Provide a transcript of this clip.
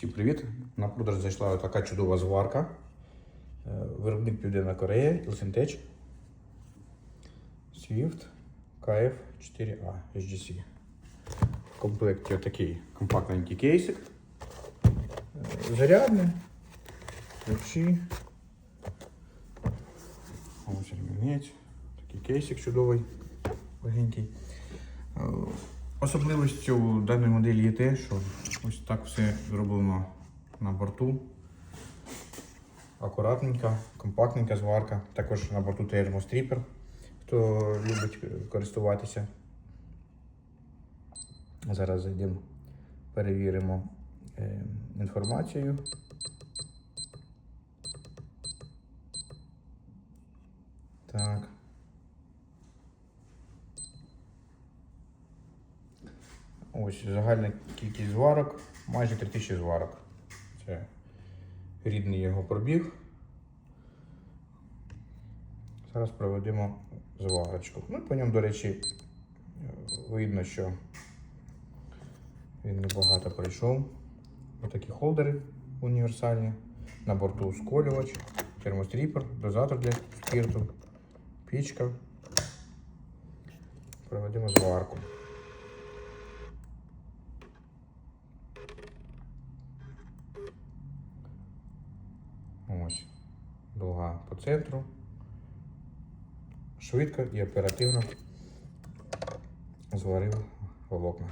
Всім привіт! На продаж зайшла така чудова зварка. Е, Виробник Південна Корея, Ilsentech. Swift KF4A HGC. В комплекті такий компактненький кейсик. Е, Зарядний. Ключі. Ось ремінець. Такий кейсик чудовий, легенький. Е, Особливістю даної моделі є те, що ось так все зроблено на борту. Акуратненька, компактненька зварка. Також на борту термостріпер, хто любить користуватися. Зараз зайдемо, перевіримо е, інформацію. Так. Ось загальна кількість зварок, майже 3000 зварок. Це рідний його пробіг. Зараз проведемо зварочку. Ну, по ньому, до речі, видно, що він небагато пройшов. Ось такі холдери універсальні. На борту сколювач, термостріпер, дозатор для спірту, пічка. Проведемо зварку. Ось. По центру. Швидко і оперативно зварив волокна.